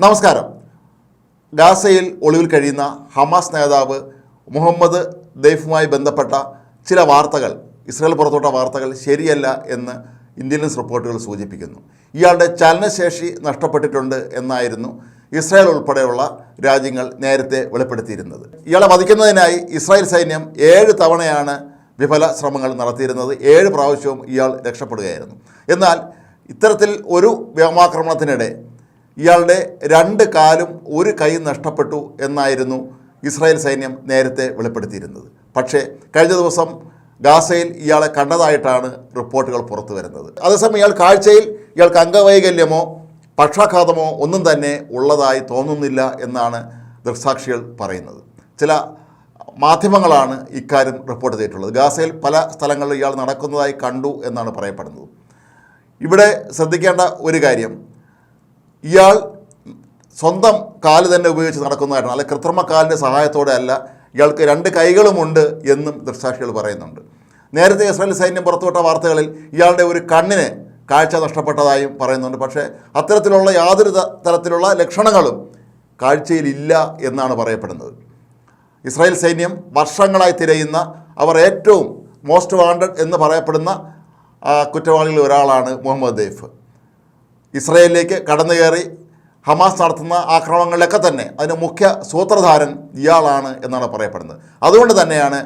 നമസ്കാരം. ഗാസയിൽ ഒളിവിൽ കഴിയുന്ന ഹമാസ് നേതാവ് മുഹമ്മദ് ദൈഫുമായി ബന്ധപ്പെട്ട ചില വാർത്തകൾ ഇസ്രായേൽ പുറത്തോട്ട വാർത്തകൾ ശരിയല്ല എന്ന് ഇന്റലിജൻസ് റിപ്പോർട്ടുകൾ സൂചിപ്പിക്കുന്നു. ഇയാളുടെ ചലനശേഷി നഷ്ടപ്പെട്ടിട്ടുണ്ട് എന്നായിരുന്നു ഇസ്രായേൽ ഉൾപ്പെടെയുള്ള രാജ്യങ്ങൾ നേരത്തെ വെളിപ്പെടുത്തിയിരുന്നത്. ഇയാളെ വധിക്കുന്നതിനായി ഇസ്രായേൽ സൈന്യം ഏഴ് തവണയാണ് വിഫല ശ്രമങ്ങൾ നടത്തിയിരുന്നത്. ഏഴ് പ്രാവശ്യവും ഇയാൾ രക്ഷപ്പെടുകയായിരുന്നു. എന്നാൽ ഇത്തരത്തിൽ ഒരു വ്യോമാക്രമണത്തിനിടെ ഇയാളുടെ രണ്ട് കാലും ഒരു കൈ നഷ്ടപ്പെട്ടു എന്നായിരുന്നു ഇസ്രായേൽ സൈന്യം നേരത്തെ വെളിപ്പെടുത്തിയിരുന്നത്. പക്ഷേ കഴിഞ്ഞ ദിവസം ഗാസയിൽ ഇയാളെ കണ്ടതായിട്ടാണ് റിപ്പോർട്ടുകൾ പുറത്തു വരുന്നത്. അതേസമയം ഇയാൾ കാഴ്ചയിൽ ഇയാൾക്ക് അംഗവൈകല്യമോ പക്ഷാഘാതമോ ഒന്നും തന്നെ ഉള്ളതായി തോന്നുന്നില്ല എന്നാണ് ദൃക്സാക്ഷികൾ പറയുന്നത്. ചില മാധ്യമങ്ങളാണ് ഇക്കാര്യം റിപ്പോർട്ട് ചെയ്തിട്ടുള്ളത്. ഗാസയിൽ പല സ്ഥലങ്ങളിൽ ഇയാൾ നടക്കുന്നതായി കണ്ടു എന്നാണ് പറയപ്പെടുന്നത്. ഇവിടെ ശ്രദ്ധിക്കേണ്ട ഒരു കാര്യം ഇയാൾ സ്വന്തം കാൽ തന്നെ ഉപയോഗിച്ച് നടക്കുന്നതായിട്ടാണ്. അല്ലെ കൃത്രിമ കാലിന്റെ സഹായത്തോടെ അല്ല ഇയാൾക്ക് രണ്ട് കൈകളുമുണ്ട് എന്നും ദൃക്സാക്ഷികൾ പറയുന്നുണ്ട്. നേരത്തെ ഇസ്രായേൽ സൈന്യം പുറത്തുവിട്ട വാർത്തകളിൽ ഇയാളുടെ ഒരു കണ്ണിന് കാഴ്ച നഷ്ടപ്പെട്ടതായും പറയുന്നുണ്ട്. പക്ഷേ അത്തരത്തിലുള്ള യാതൊരു തരത്തിലുള്ള ലക്ഷണങ്ങളും കാഴ്ചയിലില്ല എന്നാണ് പറയപ്പെടുന്നത്. ഇസ്രായേൽ സൈന്യം വർഷങ്ങളായി തിരയുന്ന അവർ ഏറ്റവും മോസ്റ്റ് വാണ്ടഡ് എന്ന് പറയപ്പെടുന്ന കുറ്റവാളികളിൽ ഒരാളാണ് മുഹമ്മദ് ദൈഫ്. ഇസ്രയേലിലേക്ക് കടന്നു കയറി ഹമാസ് നടത്തുന്ന ആക്രമണങ്ങളിലൊക്കെ തന്നെ അതിന് മുഖ്യ സൂത്രധാരൻ ഇയാളാണ് എന്നാണ് പറയപ്പെടുന്നത്. അതുകൊണ്ട് തന്നെയാണ്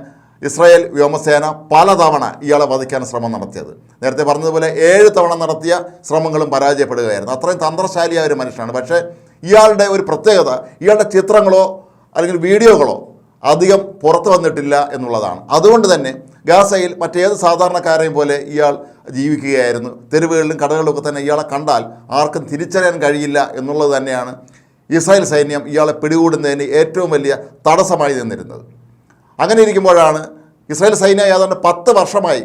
ഇസ്രായേൽ വ്യോമസേന പലതവണ ഇയാളെ വധിക്കാൻ ശ്രമം നടത്തിയത്. നേരത്തെ പറഞ്ഞതുപോലെ ഏഴ് തവണ നടത്തിയ ശ്രമങ്ങളും പരാജയപ്പെടുകയായിരുന്നു. അത്രയും തന്ത്രശാലിയായ ഒരു മനുഷ്യനാണ്. പക്ഷേ ഇയാളുടെ ഒരു പ്രത്യേകത ഇയാളുടെ ചിത്രങ്ങളോ അല്ലെങ്കിൽ വീഡിയോകളോ അധികം പുറത്തു വന്നിട്ടില്ല എന്നുള്ളതാണ്. അതുകൊണ്ട് തന്നെ ഗാസയിൽ മറ്റേത് സാധാരണക്കാരെയും പോലെ ഇയാൾ ജീവിക്കുകയായിരുന്നു. തെരുവുകളിലും കടകളിലൊക്കെ തന്നെ ഇയാളെ കണ്ടാൽ ആർക്കും തിരിച്ചറിയാൻ കഴിയില്ല എന്നുള്ളത് തന്നെയാണ് ഇസ്രായേൽ സൈന്യം ഇയാളെ പിടികൂടുന്നതിന് ഏറ്റവും വലിയ തടസ്സമായി നിന്നിരുന്നത്. അങ്ങനെ ഇരിക്കുമ്പോഴാണ് ഇസ്രായേൽ സൈന്യം ഏതാണ്ട് പത്ത് വർഷമായി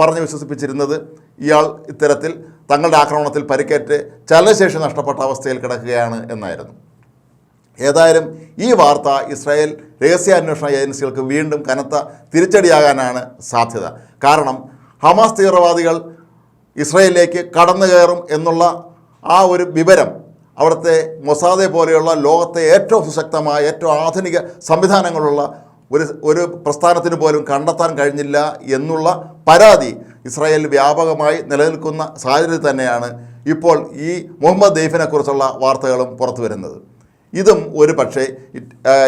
പറഞ്ഞു വിശ്വസിപ്പിച്ചിരുന്നത് ഇയാൾ ഇത്തരത്തിൽ തങ്ങളുടെ ആക്രമണത്തിൽ പരിക്കേറ്റ് ചലനശേഷി നഷ്ടപ്പെട്ട അവസ്ഥയിൽ കിടക്കുകയാണ് എന്നായിരുന്നു. ഏതായാലും ഈ വാർത്ത ഇസ്രായേൽ രഹസ്യാന്വേഷണ ഏജൻസികൾക്ക് വീണ്ടും കനത്ത തിരിച്ചടിയാകാനാണ് സാധ്യത. കാരണം ഹമാസ് തീവ്രവാദികൾ ഇസ്രായേലിലേക്ക് കടന്നു കയറും എന്നുള്ള ആ ഒരു വിവരം അവിടുത്തെ മൊസാദെ പോലെയുള്ള ലോകത്തെ ഏറ്റവും സുശക്തമായ ഏറ്റവും ആധുനിക സംവിധാനങ്ങളുള്ള ഒരു ഒരു പ്രസ്ഥാനത്തിന് പോലും കണ്ടെത്താൻ കഴിഞ്ഞില്ല എന്നുള്ള പരാതി ഇസ്രായേൽ വ്യാപകമായി നിലനിൽക്കുന്ന സാഹചര്യത്തിൽ തന്നെയാണ് ഇപ്പോൾ ഈ മുഹമ്മദ് ദൈഫിനെക്കുറിച്ചുള്ള വാർത്തകളും പുറത്തു വരുന്നത് ഇതും ഒരു പക്ഷേ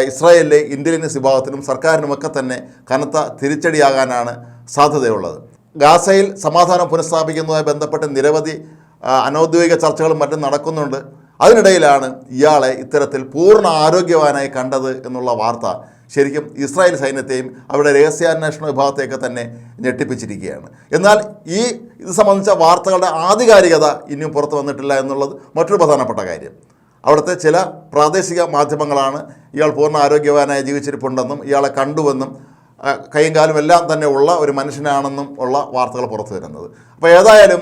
ഇസ്രായേലിലെ ഇന്റലിജൻസ് വിഭാഗത്തിനും സർക്കാരിനുമൊക്കെ തന്നെ കനത്ത തിരിച്ചടിയാകാനാണ് സാധ്യതയുള്ളത്. ഗാസയിൽ സമാധാനം പുനഃസ്ഥാപിക്കുന്നതുമായി ബന്ധപ്പെട്ട് നിരവധി അനൌദ്യോഗിക ചർച്ചകളും മറ്റും നടക്കുന്നുണ്ട്. അതിനിടയിലാണ് ഇയാളെ ഇത്തരത്തിൽ പൂർണ ആരോഗ്യവാനായി കണ്ടത് എന്നുള്ള വാർത്ത ശരിക്കും ഇസ്രായേൽ സൈന്യത്തെയും അവരുടെ രഹസ്യാന്വേഷണ വിഭാഗത്തെയൊക്കെ തന്നെ ഞെട്ടിപ്പിച്ചിരിക്കുകയാണ്. എന്നാൽ ഈ ഇത് സംബന്ധിച്ച വാർത്തകളുടെ ആധികാരികത ഇനിയും പുറത്തു വന്നിട്ടില്ല എന്നുള്ളത് മറ്റൊരു പ്രധാനപ്പെട്ട കാര്യം. അവിടുത്തെ ചില പ്രാദേശിക മാധ്യമങ്ങളാണ് ഇയാൾ പൂർണ ആരോഗ്യവാനായി ജീവിച്ചിരിപ്പുണ്ടെന്നും ഇയാളെ കണ്ടുവെന്നും കൈയും കാലും എല്ലാം തന്നെ ഉള്ള ഒരു മനുഷ്യനാണെന്നും ഉള്ള വാർത്തകൾ പുറത്തു വരുന്നത്. അപ്പോൾ ഏതായാലും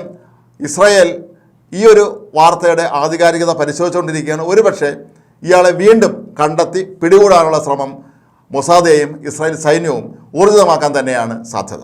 ഇസ്രായേൽ ഈ ഒരു വാർത്തയുടെ ആധികാരികത പരിശോധിച്ചുകൊണ്ടിരിക്കുകയാണ്. ഒരുപക്ഷെ ഇയാളെ വീണ്ടും കണ്ടെത്തി പിടികൂടാനുള്ള ശ്രമം മൊസാദയെയും ഇസ്രായേൽ സൈന്യവും ഊർജിതമാക്കാൻ തന്നെയാണ് സാധ്യത.